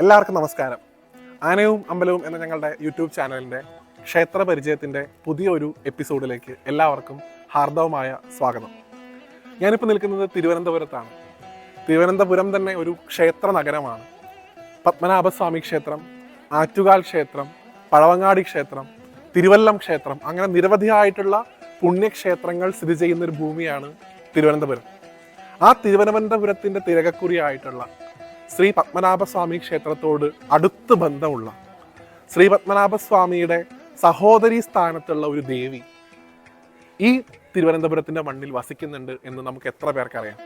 എല്ലാവർക്കും നമസ്കാരം. ആനയും അമ്പലവും എന്ന ഞങ്ങളുടെ യൂട്യൂബ് ചാനലിന്റെ ക്ഷേത്ര പരിചയത്തിന്റെ പുതിയൊരു എപ്പിസോഡിലേക്ക് എല്ലാവർക്കും ഹാർദവമായ സ്വാഗതം. ഞാനിപ്പോൾ നിൽക്കുന്നത് തിരുവനന്തപുരത്താണ്. തിരുവനന്തപുരം തന്നെ ഒരു ക്ഷേത്ര നഗരമാണ്. പത്മനാഭസ്വാമി ക്ഷേത്രം ആറ്റുകാൽ ക്ഷേത്രം പഴവങ്ങാടി ക്ഷേത്രം തിരുവല്ലം ക്ഷേത്രം അങ്ങനെ നിരവധിയായിട്ടുള്ള പുണ്യക്ഷേത്രങ്ങൾ സ്ഥിതി ചെയ്യുന്ന ഒരു ഭൂമിയാണ് തിരുവനന്തപുരം. ആ തിരുവനന്തപുരത്തിന്റെ തിരകക്കുറിയായിട്ടുള്ള ശ്രീ പത്മനാഭസ്വാമി ക്ഷേത്രത്തോട് അടുത്ത് ബന്ധമുള്ള ശ്രീ പത്മനാഭസ്വാമിയുടെ സഹോദരി സ്ഥാനത്തുള്ള ഒരു ദേവി ഈ തിരുവനന്തപുരത്തിന്റെ മണ്ണിൽ വസിക്കുന്നുണ്ട് എന്ന് നമുക്ക് എത്ര പേർക്കറിയാം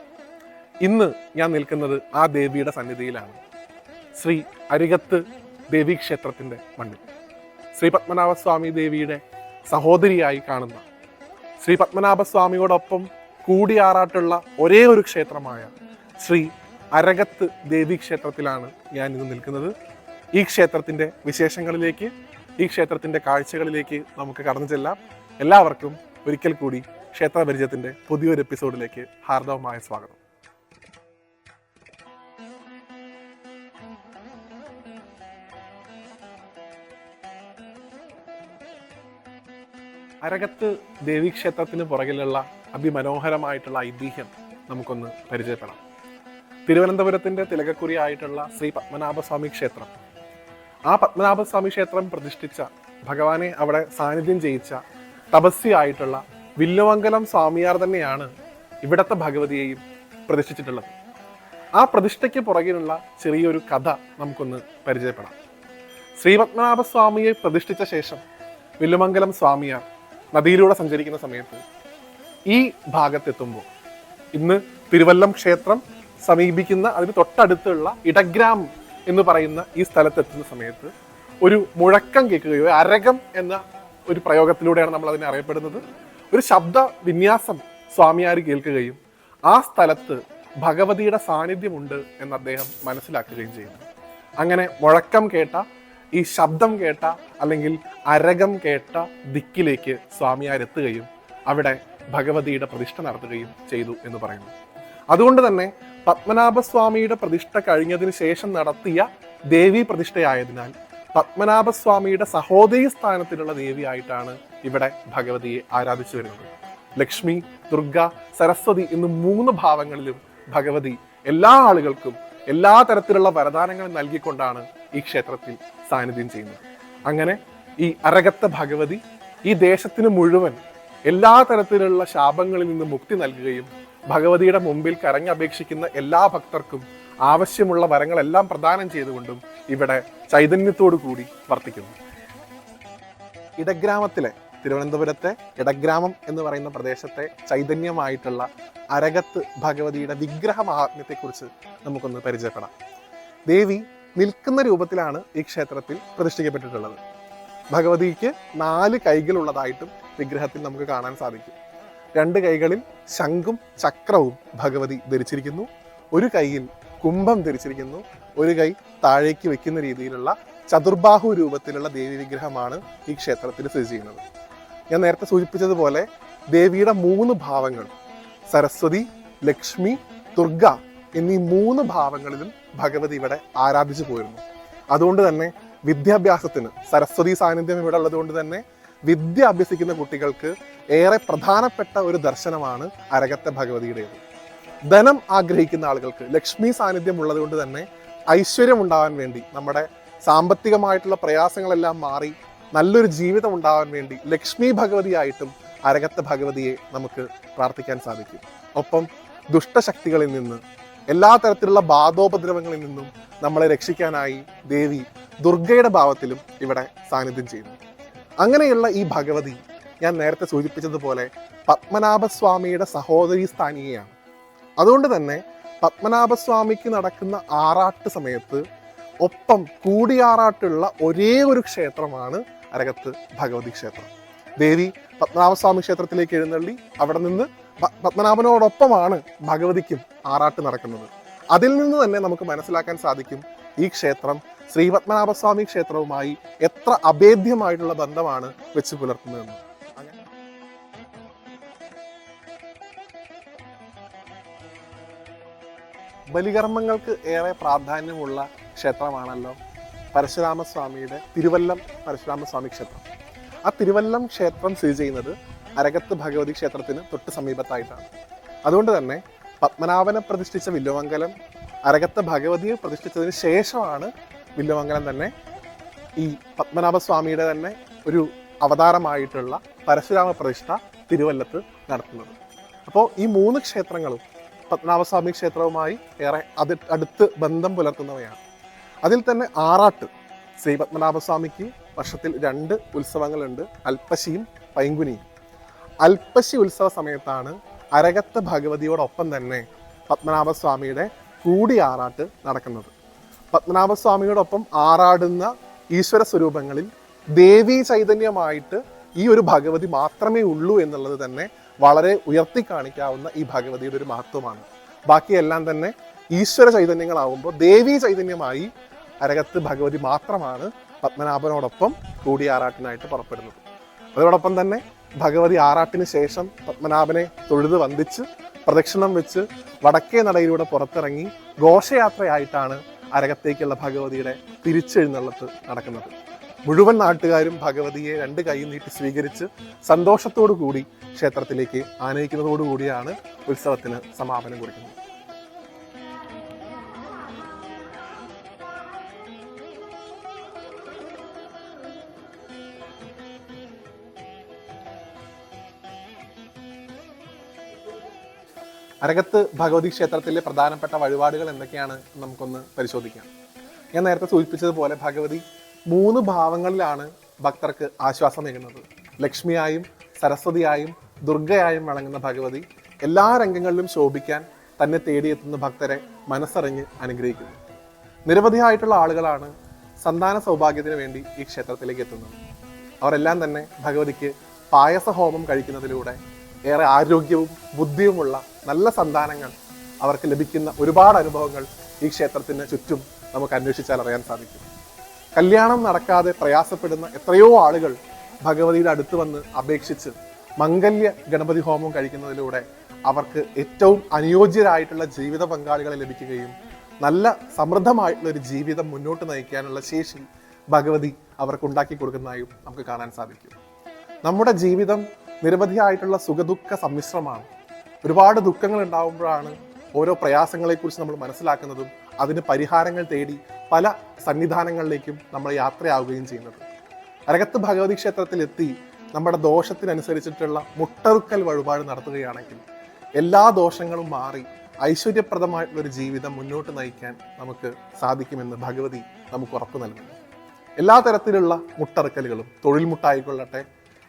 ഇന്ന് ഞാൻ നിൽക്കുന്നത് ആ ദേവിയുടെ സന്നിധിയിലാണ്. ശ്രീ അരികത്ത് ദേവി ക്ഷേത്രത്തിന്റെ മണ്ണിൽ. ശ്രീ പത്മനാഭസ്വാമി ദേവിയുടെ സഹോദരിയായി കാണുന്ന ശ്രീ പത്മനാഭസ്വാമിയോടൊപ്പം കൂടിയാറാട്ടുള്ള ഒരേ ഒരു ക്ഷേത്രമായ ശ്രീ അരകത്ത് ദേവി ക്ഷേത്രത്തിലാണ് ഞാൻ ഇന്ന് നിൽക്കുന്നത്. ഈ ക്ഷേത്രത്തിന്റെ വിശേഷങ്ങളിലേക്ക് ഈ ക്ഷേത്രത്തിന്റെ കാഴ്ചകളിലേക്ക് നമുക്ക് കടന്നു ചെല്ലാം. എല്ലാവർക്കും ഒരിക്കൽ കൂടി ക്ഷേത്ര പരിചയത്തിന്റെ പുതിയൊരു എപ്പിസോഡിലേക്ക് ഹാർദവമായ സ്വാഗതം. അരകത്ത് ദേവീക്ഷേത്രത്തിന് പുറകിലുള്ള അതിമനോഹരമായിട്ടുള്ള ഐതിഹ്യം നമുക്കൊന്ന് പരിചയപ്പെടാം. തിരുവനന്തപുരത്തിന്റെ തിലകക്കുറിയായിട്ടുള്ള ശ്രീ പത്മനാഭസ്വാമി ക്ഷേത്രം. ആ പത്മനാഭസ്വാമി ക്ഷേത്രം പ്രതിഷ്ഠിച്ച ഭഗവാനെ അവിടെ സാന്നിധ്യം ചെയ്യിച്ച തപസ്വിയായിട്ടുള്ള വില്ലുമംഗലം സ്വാമിയാർ തന്നെയാണ് ഇവിടത്തെ ഭഗവതിയെയും പ്രതിഷ്ഠിച്ചിട്ടുള്ളത്. ആ പ്രതിഷ്ഠയ്ക്ക് പുറകിലുള്ള ചെറിയൊരു കഥ നമുക്കൊന്ന് പരിചയപ്പെടാം. ശ്രീപത്മനാഭസ്വാമിയെ പ്രതിഷ്ഠിച്ച ശേഷം വില്ലുമംഗലം സ്വാമിയാർ നദിയിലൂടെ സഞ്ചരിക്കുന്ന സമയത്ത് ഈ ഭാഗത്തെത്തുമ്പോൾ ഇന്ന് തിരുവല്ലം ക്ഷേത്രം സമീപിക്കുന്ന അതിന് തൊട്ടടുത്തുള്ള ഇടഗ്രാം എന്ന് പറയുന്ന ഈ സ്ഥലത്തെത്തുന്ന സമയത്ത് ഒരു മുഴക്കം കേൾക്കുകയോ അരകം എന്ന ഒരു പ്രയോഗത്തിലൂടെയാണ് നമ്മൾ അതിനെ അറിയപ്പെടുന്നത്. ഒരു ശബ്ദ വിന്യാസം സ്വാമിയാർ കേൾക്കുകയും ആ സ്ഥലത്ത് ഭഗവതിയുടെ സാന്നിധ്യമുണ്ട് എന്ന് അദ്ദേഹം മനസ്സിലാക്കുകയും ചെയ്യുന്നു അങ്ങനെ മുഴക്കം കേട്ട ഈ ശബ്ദം കേട്ട അല്ലെങ്കിൽ അരകം കേട്ട ദിക്കിലേക്ക് സ്വാമിയാർ എത്തുകയും അവിടെ ഭഗവതിയുടെ പ്രതിഷ്ഠ നടത്തുകയും ചെയ്തു എന്ന് പറയുന്നു. അതുകൊണ്ട് തന്നെ പത്മനാഭസ്വാമിയുടെ പ്രതിഷ്ഠ കഴിഞ്ഞതിന് ശേഷം നടത്തിയ ദേവി പ്രതിഷ്ഠയായതിനാൽ പത്മനാഭസ്വാമിയുടെ സഹോദരി സ്ഥാനത്തിലുള്ള ദേവിയായിട്ടാണ് ഇവിടെ ഭഗവതിയെ ആരാധിച്ചു വരുന്നത്. ലക്ഷ്മി ദുർഗ സരസ്വതി എന്ന് മൂന്ന് ഭാവങ്ങളിലും ഭഗവതി എല്ലാ ആളുകൾക്കും എല്ലാ തരത്തിലുള്ള വരദാനങ്ങൾ നൽകിക്കൊണ്ടാണ് ഈ ക്ഷേത്രത്തിൽ സാന്നിധ്യം ചെയ്യുന്നത്. അങ്ങനെ ഈ അരകത്ത ഭഗവതി ഈ ദേശത്തിന് മുഴുവൻ എല്ലാ തരത്തിലുള്ള ശാപങ്ങളിൽ നിന്ന് മുക്തി നൽകുകയും ഭഗവതിയുടെ മുമ്പിൽ കരഞ്ഞപേക്ഷിക്കുന്ന എല്ലാ ഭക്തർക്കും ആവശ്യമുള്ള വരങ്ങളെല്ലാം പ്രദാനം ചെയ്തുകൊണ്ടും ഇവിടെ ചൈതന്യത്തോടു കൂടി വർത്തിക്കുന്നു. ഇടഗ്രാമത്തിലെ തിരുവനന്തപുരത്തെ ഇടഗ്രാമം എന്ന് പറയുന്ന പ്രദേശത്തെ ചൈതന്യമായിട്ടുള്ള അരകത്ത് ഭഗവതിയുടെ വിഗ്രഹ മഹാത്മ്യത്തെക്കുറിച്ച് നമുക്കൊന്ന് പരിചയപ്പെടാം. ദേവി നിൽക്കുന്ന രൂപത്തിലാണ് ഈ ക്ഷേത്രത്തിൽ പ്രതിഷ്ഠിക്കപ്പെട്ടിട്ടുള്ളത്. ഭഗവതിക്ക് നാല് കൈകളുള്ളതായിട്ടും വിഗ്രഹത്തിൽ നമുക്ക് കാണാൻ സാധിക്കും. രണ്ട് കൈകളിൽ ശംഖും ചക്രവും ഭഗവതി ധരിച്ചിരിക്കുന്നു. ഒരു കൈയിൽ കുംഭം ധരിച്ചിരിക്കുന്നു. ഒരു കൈ താഴേക്ക് വെക്കുന്ന രീതിയിലുള്ള ചതുർബാഹു രൂപത്തിലുള്ള ദേവി വിഗ്രഹമാണ് ഈ ക്ഷേത്രത്തിൽ സ്ഥിതി ചെയ്യുന്നത്. ഞാൻ നേരത്തെ സൂചിപ്പിച്ചതുപോലെ ദേവിയുടെ മൂന്ന് ഭാവങ്ങൾ സരസ്വതി ലക്ഷ്മി ദുർഗ എന്നീ മൂന്ന് ഭാവങ്ങളിലും ഭഗവതി ഇവിടെ ആരാധിച്ചു പോയിരുന്നു. അതുകൊണ്ട് തന്നെ വിദ്യാഭ്യാസത്തിന് സരസ്വതി സാന്നിധ്യം ഇവിടെ ഉള്ളത് കൊണ്ട് തന്നെ വിദ്യ അഭ്യസിക്കുന്ന കുട്ടികൾക്ക് ഏറെ പ്രധാനപ്പെട്ട ഒരു ദർശനമാണ് അരകത്തെ ഭഗവതിയുടേത്. ധനം ആഗ്രഹിക്കുന്ന ആളുകൾക്ക് ലക്ഷ്മി സാന്നിധ്യം ഉള്ളത് കൊണ്ട് തന്നെ ഐശ്വര്യം ഉണ്ടാവാൻ വേണ്ടി നമ്മുടെ സാമ്പത്തികമായിട്ടുള്ള പ്രയാസങ്ങളെല്ലാം മാറി നല്ലൊരു ജീവിതം ഉണ്ടാവാൻ വേണ്ടി ലക്ഷ്മി ഭഗവതിയായിട്ടും അരകത്തെ ഭഗവതിയെ നമുക്ക് പ്രാർത്ഥിക്കാൻ സാധിക്കും. ഒപ്പം ദുഷ്ടശക്തികളിൽ നിന്ന് എല്ലാ തരത്തിലുള്ള ബാധോപദ്രവങ്ങളിൽ നിന്നും നമ്മളെ രക്ഷിക്കാനായി ദേവി ദുർഗയുടെ ഭാവത്തിലും ഇവിടെ സാന്നിധ്യം ചെയ്യുന്നു. അങ്ങനെയുള്ള ഈ ഭഗവതി ഞാൻ നേരത്തെ സൂചിപ്പിച്ചതുപോലെ പത്മനാഭസ്വാമിയുടെ സഹോദരി സ്ഥാനീയയാണ്. അതുകൊണ്ട് തന്നെ പത്മനാഭസ്വാമിക്ക് നടക്കുന്ന ആറാട്ട് സമയത്ത് ഒപ്പം കൂടിയാറാട്ടുള്ള ഒരേ ഒരു ക്ഷേത്രമാണ് അരകത്ത് ഭഗവതി ക്ഷേത്രം. ദേവി പത്മനാഭസ്വാമി ക്ഷേത്രത്തിലേക്ക് എഴുന്നള്ളി അവിടെ നിന്ന് പത്മനാഭനോടൊപ്പമാണ് ഭഗവതിക്കും ആറാട്ട് നടക്കുന്നത്. അതിൽ നിന്ന് തന്നെ നമുക്ക് മനസ്സിലാക്കാൻ സാധിക്കും ഈ ക്ഷേത്രം ശ്രീ പത്മനാഭസ്വാമി ക്ഷേത്രവുമായി എത്ര അഭേദ്യമായിട്ടുള്ള ബന്ധമാണ് വെച്ച് പുലർത്തുന്നതെന്ന്? ബലികർമ്മങ്ങൾക്ക് ഏറെ പ്രാധാന്യമുള്ള ക്ഷേത്രമാണല്ലോ പരശുരാമസ്വാമിയുടെ തിരുവല്ലം പരശുരാമസ്വാമി ക്ഷേത്രം. ആ തിരുവല്ലം ക്ഷേത്രം സ്ഥിതി ചെയ്യുന്നത് അരകത്ത് ഭഗവതി ക്ഷേത്രത്തിന് തൊട്ട് സമീപത്തായിട്ടാണ്. അതുകൊണ്ട് തന്നെ പത്മനാഭനെ പ്രതിഷ്ഠിച്ച വില്ലുമംഗലം അരകത്ത് ഭഗവതിയെ പ്രതിഷ്ഠിച്ചതിന് ശേഷമാണ് വില്ലുമംഗലം തന്നെ ഈ പത്മനാഭസ്വാമിയുടെ തന്നെ ഒരു അവതാരമായിട്ടുള്ള പരശുരാമ പ്രതിഷ്ഠ തിരുവല്ലത്ത് നടത്തുന്നത്. അപ്പോൾ ഈ മൂന്ന് ക്ഷേത്രങ്ങളും പത്മനാഭസ്വാമി ക്ഷേത്രവുമായി ഏറെ അത് അടുത്ത് ബന്ധം പുലർത്തുന്നവയാണ്. അതിൽ തന്നെ ആറാട്ട് ശ്രീ പത്മനാഭസ്വാമിക്ക് വർഷത്തിൽ രണ്ട് ഉത്സവങ്ങളുണ്ട്. അൽപ്പശിയും പൈങ്കുനിയും. അൽപ്പശി ഉത്സവ സമയത്താണ് അരകത്ത് ഭഗവതിയോടൊപ്പം തന്നെ പത്മനാഭസ്വാമിയുടെ കൂടിയാറാട്ട് നടക്കുന്നത്. പത്മനാഭസ്വാമിയോടൊപ്പം ആറാടുന്ന ഈശ്വര സ്വരൂപങ്ങളിൽ ദേവീ ചൈതന്യമായിട്ട് ഈ ഒരു ഭഗവതി മാത്രമേ ഉള്ളൂ എന്നുള്ളത് തന്നെ വളരെ ഉയർത്തി കാണിക്കാവുന്ന ഈ ഭഗവതിയുടെ ഒരു മഹത്വമാണ്. ബാക്കിയെല്ലാം തന്നെ ഈശ്വര ചൈതന്യങ്ങളാവുമ്പോൾ ദേവീ ചൈതന്യമായി അരകത്ത് ഭഗവതി മാത്രമാണ് പത്മനാഭനോടൊപ്പം കൂടി കൂടിയാറാട്ടിനായിട്ട് പുറപ്പെടുന്നത്. അതോടൊപ്പം തന്നെ ഭഗവതി ആറാട്ടിന് ശേഷം പത്മനാഭനെ തൊഴുത് വന്ദിച്ച് പ്രദക്ഷിണം വെച്ച് വടക്കേ നടയിലൂടെ പുറത്തിറങ്ങി ഘോഷയാത്രയായിട്ടാണ് അരകത്തേക്കുള്ള ഭഗവതിയുടെ തിരിച്ചെഴുന്നള്ളത്ത് നടക്കുന്നത്. മുഴുവൻ നാട്ടുകാരും ഭഗവതിയെ രണ്ട് കൈ നീട്ടി സ്വീകരിച്ച് സന്തോഷത്തോടു കൂടി ക്ഷേത്രത്തിലേക്ക് ആനയിക്കുന്നതോടുകൂടിയാണ് ഉത്സവത്തിന് സമാപനം കുറിക്കുന്നത്. അരകത്ത് ഭഗവതി ക്ഷേത്രത്തിലെ പ്രധാനപ്പെട്ട വഴിപാടുകൾ എന്തൊക്കെയാണ് നമുക്കൊന്ന് പരിശോധിക്കാം. ഞാൻ നേരത്തെ സൂചിപ്പിച്ചതുപോലെ ഭഗവതി മൂന്ന് ഭാവങ്ങളിലാണ് ഭക്തർക്ക് ആശ്വാസം നൽകുന്നത്. ലക്ഷ്മിയായും സരസ്വതിയായും ദുർഗയായും വിളങ്ങുന്ന ഭഗവതി എല്ലാ രംഗങ്ങളിലും ശോഭിക്കാൻ തന്നെ തേടിയെത്തുന്ന ഭക്തരെ മനസ്സറിഞ്ഞ് അനുഗ്രഹിക്കുന്നു. നിരവധിയായിട്ടുള്ള ആളുകളാണ് സന്താന സൗഭാഗ്യത്തിന് വേണ്ടി ഈ ക്ഷേത്രത്തിലേക്ക് എത്തുന്നത്. അവരെല്ലാം തന്നെ ഭഗവതിക്ക് പായസ ഹോമം കഴിക്കുന്നതിലൂടെ ഏറെ ആരോഗ്യവും ബുദ്ധിയുമുള്ള നല്ല സന്താനങ്ങൾ അവർക്ക് ലഭിക്കുന്ന ഒരുപാട് അനുഭവങ്ങൾ ഈ ക്ഷേത്രത്തിന് ചുറ്റും നമുക്ക് അന്വേഷിച്ചാൽ അറിയാൻ സാധിക്കും. കല്യാണം നടക്കാതെ പ്രയാസപ്പെടുന്ന എത്രയോ ആളുകൾ ഭഗവതിയുടെ അടുത്ത് വന്ന് അപേക്ഷിച്ച് മംഗല്യ ഗണപതി ഹോമം കഴിക്കുന്നതിലൂടെ അവർക്ക് ഏറ്റവും അനുയോജ്യരായിട്ടുള്ള ജീവിത പങ്കാളികളെ ലഭിക്കുകയും നല്ല സമൃദ്ധമായിട്ടുള്ള ഒരു ജീവിതം മുന്നോട്ട് നയിക്കാനുള്ള ശേഷി ഭഗവതി അവർക്ക് ഉണ്ടാക്കി കൊടുക്കുന്നതായും നമുക്ക് കാണാൻ സാധിക്കും. നമ്മുടെ ജീവിതം നിരവധിയായിട്ടുള്ള സുഖദുഃഖ സമ്മിശ്രമാണ്. ഒരുപാട് ദുഃഖങ്ങൾ ഉണ്ടാകുമ്പോഴാണ് ഓരോ പ്രയാസങ്ങളെക്കുറിച്ച് നമ്മൾ മനസ്സിലാക്കുന്നതും അതിന് പരിഹാരങ്ങൾ തേടി പല സന്നിധാനങ്ങളിലേക്കും നമ്മൾ യാത്രയാവുകയും ചെയ്യുന്നത്. അരകത്ത് ഭഗവതി ക്ഷേത്രത്തിൽ എത്തി നമ്മുടെ ദോഷത്തിനനുസരിച്ചിട്ടുള്ള മുട്ടറുക്കൽ വഴിപാട് നടത്തുകയാണെങ്കിൽ എല്ലാ ദോഷങ്ങളും മാറി ഐശ്വര്യപ്രദമായിട്ടുള്ള ഒരു ജീവിതം മുന്നോട്ട് നയിക്കാൻ നമുക്ക് സാധിക്കുമെന്ന് ഭഗവതി നമുക്ക് ഉറപ്പ് നൽകുന്നു. എല്ലാ തരത്തിലുള്ള മുട്ടറുക്കലുകളും തൊഴിൽ മുട്ടായിക്കൊള്ളട്ടെ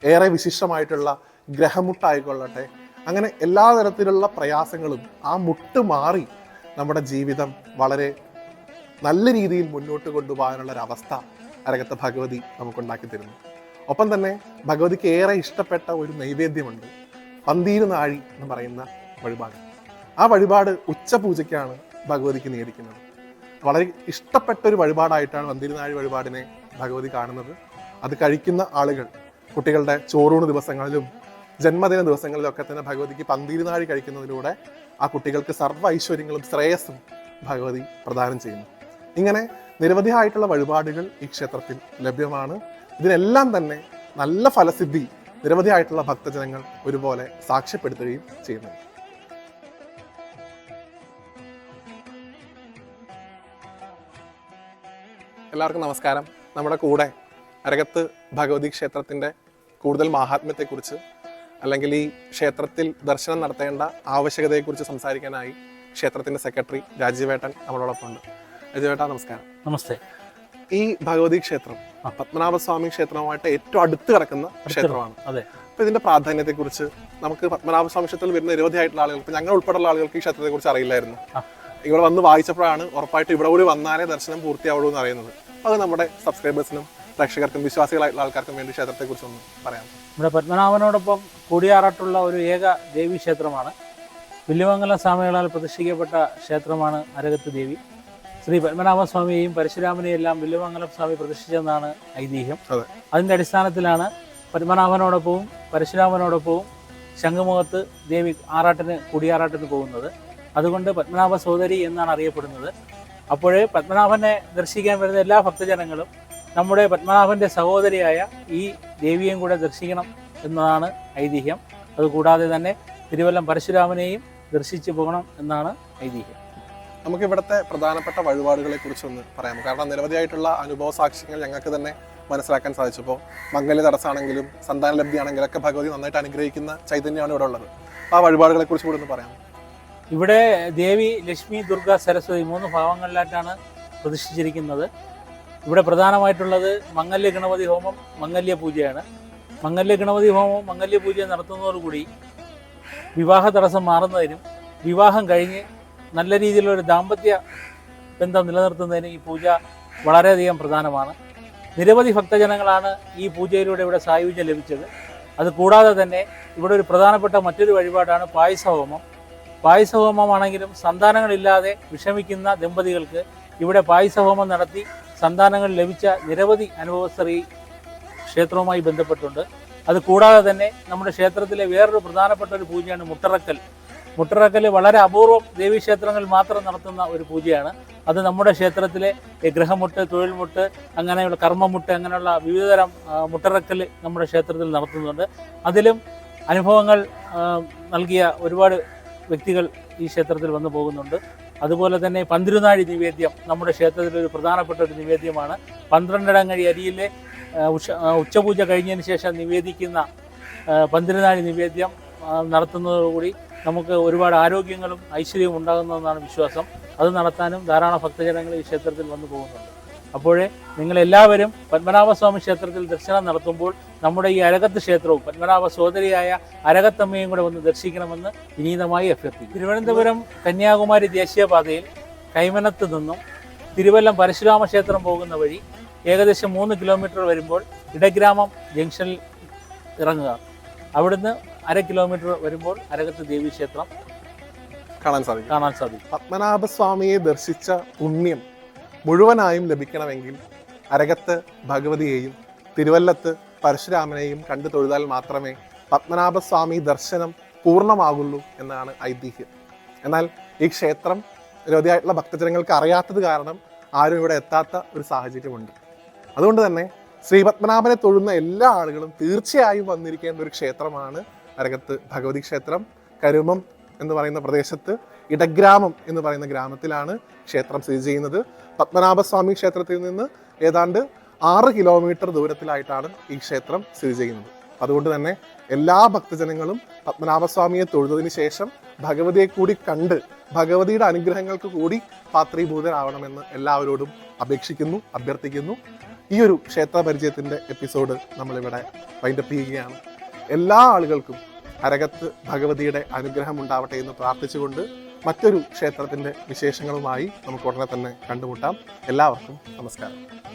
ഏറെ വിശിഷ്ടമായിട്ടുള്ള ഗ്രഹമുട്ടായിക്കൊള്ളട്ടെ. അങ്ങനെ എല്ലാ തരത്തിലുള്ള പ്രയാസങ്ങളും ആ മുട്ട് മാറി നമ്മുടെ ജീവിതം വളരെ നല്ല രീതിയിൽ മുന്നോട്ട് കൊണ്ടുപോകാനുള്ള ഒരു അവസ്ഥ അരകത്ത് ഭഗവതി നമുക്കുണ്ടാക്കി തരുന്നു. ഒപ്പം തന്നെ ഭഗവതിക്ക് ഏറെ ഇഷ്ടപ്പെട്ട ഒരു നൈവേദ്യമുണ്ട് പന്തീര് നാഴി എന്ന് പറയുന്ന വഴിപാട്. ആ വഴിപാട് ഉച്ചപൂജയ്ക്കാണ് ഭഗവതിക്ക് നേടിക്കുന്നത്. വളരെ ഇഷ്ടപ്പെട്ട ഒരു വഴിപാടായിട്ടാണ് പന്തീരുനാഴി വഴിപാടിനെ ഭഗവതി കാണുന്നത്. അത് കഴിക്കുന്ന ആളുകൾ കുട്ടികളുടെ ചോറൂണ് ദിവസങ്ങളിലും ജന്മദിന ദിവസങ്ങളിലും ഒക്കെ തന്നെ ഭഗവതിക്ക് പന്തിരുനാഴി കഴിക്കുന്നതിലൂടെ ആ കുട്ടികൾക്ക് സർവ ഐശ്വര്യങ്ങളും ശ്രേയസ്സും ഭഗവതി പ്രദാനം ചെയ്യുന്നു. ഇങ്ങനെ നിരവധിയായിട്ടുള്ള വഴിപാടുകൾ ഈ ക്ഷേത്രത്തിൽ ലഭ്യമാണ്. ഇതിനെല്ലാം തന്നെ നല്ല ഫലസിദ്ധി നിരവധിയായിട്ടുള്ള ഭക്തജനങ്ങൾ ഒരുപോലെ സാക്ഷ്യപ്പെടുത്തുകയും ചെയ്യുന്നു. എല്ലാവർക്കും നമസ്കാരം. നമ്മുടെ കൂടെ അരകത്ത് ഭഗവതി ക്ഷേത്രത്തിന്റെ കൂടുതൽ മാഹാത്മ്യത്തെക്കുറിച്ച് അല്ലെങ്കിൽ ഈ ക്ഷേത്രത്തിൽ ദർശനം നടത്തേണ്ട ആവശ്യകതയെക്കുറിച്ച് സംസാരിക്കാനായി ക്ഷേത്രത്തിന്റെ സെക്രട്ടറി രാജീവേട്ടൻ നമ്മളോടൊപ്പം ഉണ്ട്. രാജീവേട്ട നമസ്കാരം. നമസ്തേ. ഈ ഭഗവതി ക്ഷേത്രം പത്മനാഭസ്വാമി ക്ഷേത്രവുമായിട്ട് ഏറ്റവും അടുത്ത് കിടക്കുന്ന ക്ഷേത്രമാണ്. അതെ. അപ്പൊ ഇതിന്റെ പ്രാധാന്യത്തെക്കുറിച്ച് നമുക്ക് പത്മനാഭസ്വാമി ക്ഷേത്രത്തിൽ വരുന്ന നിരവധിയായിട്ടുള്ള ആളുകൾക്ക് ഞങ്ങൾ ഉൾപ്പെടെയുള്ള ആളുകൾക്ക് ഈ ക്ഷേത്രത്തെ കുറിച്ച് അറിയില്ലായിരുന്നു. ഇവിടെ വന്ന് വായിച്ചപ്പോഴാണ് ഉറപ്പായിട്ട് ഇവിടെ കൂടി വന്നാലേ ദർശനം പൂർത്തിയാവുള്ളൂ എന്ന് അറിയുന്നത്. അത് നമ്മുടെ സബ്സ്ക്രൈബേഴ്സിനും പ്രേക്ഷകർക്കും വിശ്വാസികളായിട്ടുള്ള ആൾക്കാർക്കും വേണ്ടി ക്ഷേത്രത്തെ കുറിച്ച് ഒന്ന് പറയാം. നമ്മുടെ പത്മനാഭനോടൊപ്പം കൂടിയാറാട്ടുള്ള ഒരു ഏക ദേവി ക്ഷേത്രമാണ്. വില്ലുമംഗലം സ്വാമികളാൽ പ്രതിഷ്ഠിക്കപ്പെട്ട ക്ഷേത്രമാണ് അരകത്ത് ദേവി. ശ്രീ പത്മനാഭസ്വാമിയെയും പരശുരാമനെയും എല്ലാം വില്ലുമംഗലം സ്വാമി പ്രതിഷ്ഠിച്ചെന്നാണ് ഐതിഹ്യം. അതെ. അതിന്റെ അടിസ്ഥാനത്തിലാണ് പത്മനാഭനോടൊപ്പവും പരശുരാമനോടൊപ്പവും ശംഖുമുഖത്ത് ദേവി ആറാട്ടിന് കൂടിയാറാട്ടിന് പോകുന്നത്. അതുകൊണ്ട് പത്മനാഭ സോദരി എന്നാണ് അറിയപ്പെടുന്നത്. അപ്പോഴേ പത്മനാഭനെ ദർശിക്കാൻ വരുന്ന എല്ലാ ഭക്തജനങ്ങളും നമ്മുടെ പത്മനാഭന്റെ സഹോദരിയായ ഈ ദേവിയെയും കൂടെ ദർശിക്കണം എന്നതാണ് ഐതിഹ്യം. അതുകൂടാതെ തന്നെ തിരുവല്ലം പരശുരാമനെയും ദർശിച്ചു പോകണം എന്നാണ് ഐതിഹ്യം. നമുക്ക് ഇവിടുത്തെ പ്രധാനപ്പെട്ട വഴിപാടുകളെ കുറിച്ചൊന്ന് പറയാം. കാരണം നിരവധിയായിട്ടുള്ള അനുഭവ സാക്ഷ്യങ്ങൾ ഞങ്ങൾക്ക് തന്നെ മനസ്സിലാക്കാൻ സാധിച്ചു. ഇപ്പോൾ മംഗല്യ തടസ്സാണെങ്കിലും സന്താന ലബ്ധിയാണെങ്കിലും ഒക്കെ ഭഗവതി നന്നായിട്ട് അനുഗ്രഹിക്കുന്ന ചൈതന്യമാണ് ഇവിടെ ഉള്ളത്. ആ വഴിപാടുകളെ കുറിച്ച് കൂടെ ഒന്ന് പറയാം. ഇവിടെ ദേവി ലക്ഷ്മി ദുർഗ സരസ്വതി മൂന്ന് ഭാവങ്ങളിലായിട്ടാണ് പ്രതിഷ്ഠിച്ചിരിക്കുന്നത്. ഇവിടെ പ്രധാനമായിട്ടുള്ളത് മംഗല്യ ഗണപതി ഹോമം മംഗല്യ പൂജയാണ്. മംഗല്യ ഗണപതി ഹോമം മംഗല്യ പൂജ നടത്തുന്നതോടുകൂടി വിവാഹ തടസ്സം മാറുന്നതിനും വിവാഹം കഴിഞ്ഞ് നല്ല രീതിയിലുള്ള ഒരു ദാമ്പത്യ ബന്ധം നിലനിർത്തുന്നതിന് ഈ പൂജ വളരെയധികം പ്രധാനമാണ്. നിരവധി ഭക്തജനങ്ങളാണ് ഈ പൂജയിലൂടെ ഇവിടെ സായുജ്യം ലഭിച്ചത്. അത് കൂടാതെ തന്നെ ഇവിടെ ഒരു പ്രധാനപ്പെട്ട മറ്റൊരു വഴിപാടാണ് പായസ ഹോമം. പായസഹോമമാണെങ്കിലും സന്താനങ്ങളില്ലാതെ വിഷമിക്കുന്ന ദമ്പതികൾക്ക് ഇവിടെ പായസഹോമം നടത്തി സന്താനങ്ങൾ ലഭിച്ച നിരവധി അനുഭവസ്ഥർ ഈ ക്ഷേത്രവുമായി ബന്ധപ്പെട്ടുണ്ട്. അത് കൂടാതെ തന്നെ നമ്മുടെ ക്ഷേത്രത്തിലെ വേറൊരു പ്രധാനപ്പെട്ട ഒരു പൂജയാണ് മുട്ടറക്കൽ. മുട്ടറക്കൽ വളരെ അപൂർവം ദേവീക്ഷേത്രങ്ങളിൽ മാത്രം നടത്തുന്ന ഒരു പൂജയാണ്. അത് നമ്മുടെ ക്ഷേത്രത്തിലെ ഗ്രഹമുട്ട് തൊഴിൽമുട്ട് അങ്ങനെയുള്ള കർമ്മമുട്ട് അങ്ങനെയുള്ള വിവിധതരം മുട്ടറക്കൽ നമ്മുടെ ക്ഷേത്രത്തിൽ നടത്തുന്നുണ്ട്. അതിലും അനുഭവങ്ങൾ നൽകിയ ഒരുപാട് വ്യക്തികൾ ഈ ക്ഷേത്രത്തിൽ വന്നു പോകുന്നുണ്ട്. അതുപോലെ തന്നെ പന്തിരുനാഴി നിവേദ്യം നമ്മുടെ ക്ഷേത്രത്തിലെ ഒരു പ്രധാനപ്പെട്ട ഒരു നിവേദ്യമാണ്. പന്ത്രണ്ടടങ്ങഴി അരിയിലെ ഉച്ച ഉച്ചപൂജ കഴിഞ്ഞതിന് ശേഷം നിവേദിക്കുന്ന പന്തിരുനാഴി നിവേദ്യം നടത്തുന്നതോടുകൂടി നമുക്ക് ഒരുപാട് ആരോഗ്യങ്ങളും ഐശ്വര്യവും ഉണ്ടാകുന്നതെന്നാണ് വിശ്വാസം. അത് നടത്താനും ധാരാളം ഭക്തജനങ്ങൾ ഈ ക്ഷേത്രത്തിൽ വന്നു പോകുന്നുണ്ട്. അപ്പോഴേ നിങ്ങളെല്ലാവരും പത്മനാഭസ്വാമി ക്ഷേത്രത്തിൽ ദർശനം നടത്തുമ്പോൾ നമ്മുടെ ഈ അരകത്ത് ക്ഷേത്രവും പത്മനാഭ സോദരിയായ അരകത്തമ്മയും കൂടെ ഒന്ന് ദർശിക്കണമെന്ന് വിനീതമായി അഭ്യർത്ഥിക്കും തിരുവനന്തപുരം കന്യാകുമാരി ദേശീയപാതയിൽ കൈമനത്ത് നിന്നും തിരുവല്ലം പരശുരാമ ക്ഷേത്രം പോകുന്ന വഴി ഏകദേശം മൂന്ന് കിലോമീറ്റർ വരുമ്പോൾ ഇടഗ്രാമം ജംഗ്ഷനിൽ ഇറങ്ങുക. അവിടുന്ന് അര കിലോമീറ്റർ വരുമ്പോൾ അരകത്ത് ദേവി ക്ഷേത്രം കാണാൻ സാധിക്കും. കാണാൻ സാധിക്കും. പത്മനാഭസ്വാമിയെ ദർശിച്ച പുണ്യം മുഴുവനായും ലഭിക്കണമെങ്കിൽ അരകത്ത് ഭഗവതിയെയും തിരുവല്ലത്ത് പരശുരാമനെയും കണ്ടു തൊഴുതാൽ മാത്രമേ പത്മനാഭസ്വാമി ദർശനം പൂർണമാകുള്ളൂ എന്നാണ് ഐതിഹ്യം. എന്നാൽ ഈ ക്ഷേത്രം നിരവധിയായിട്ടുള്ള ഭക്തജനങ്ങൾക്ക് അറിയാത്തത് കാരണം ആരും ഇവിടെ എത്താത്ത ഒരു സാഹചര്യമുണ്ട്. അതുകൊണ്ട് തന്നെ ശ്രീ പത്മനാഭനെ തൊഴുന്ന എല്ലാ ആളുകളും തീർച്ചയായും വന്നിരിക്കേണ്ട ഒരു ക്ഷേത്രമാണ് അരകത്ത് ഭഗവതി ക്ഷേത്രം. കരുമം എന്ന് പറയുന്ന പ്രദേശത്ത് ഇടഗ്രാമം എന്ന് പറയുന്ന ഗ്രാമത്തിലാണ് ക്ഷേത്രം സ്ഥിതി ചെയ്യുന്നത്. പത്മനാഭസ്വാമി ക്ഷേത്രത്തിൽ നിന്ന് ഏതാണ്ട് ആറ് കിലോമീറ്റർ ദൂരത്തിലായിട്ടാണ് ഈ ക്ഷേത്രം സ്ഥിതി ചെയ്യുന്നത്. അതുകൊണ്ട് തന്നെ എല്ലാ ഭക്തജനങ്ങളും പത്മനാഭസ്വാമിയെ തൊഴുന്നതിന് ശേഷം ഭഗവതിയെ കൂടി കണ്ട് ഭഗവതിയുടെ അനുഗ്രഹങ്ങൾക്ക് കൂടി പാത്രീഭൂതരാവണമെന്ന് എല്ലാവരോടും അപേക്ഷിക്കുന്നു അഭ്യർത്ഥിക്കുന്നു. ഈ ഒരു ക്ഷേത്ര പരിചയത്തിന്റെ എപ്പിസോഡ് നമ്മളിവിടെ വൈൻഡപ്പ് ചെയ്യുകയാണ്. എല്ലാ ആളുകൾക്കും അരകത്ത് ഭഗവതിയുടെ അനുഗ്രഹം ഉണ്ടാവട്ടെ എന്ന് പ്രാർത്ഥിച്ചുകൊണ്ട് മറ്റൊരു ക്ഷേത്രത്തിന്റെ വിശേഷങ്ങളുമായി നമുക്ക് ഉടനെ തന്നെ കണ്ടുമുട്ടാം. എല്ലാവർക്കും നമസ്കാരം.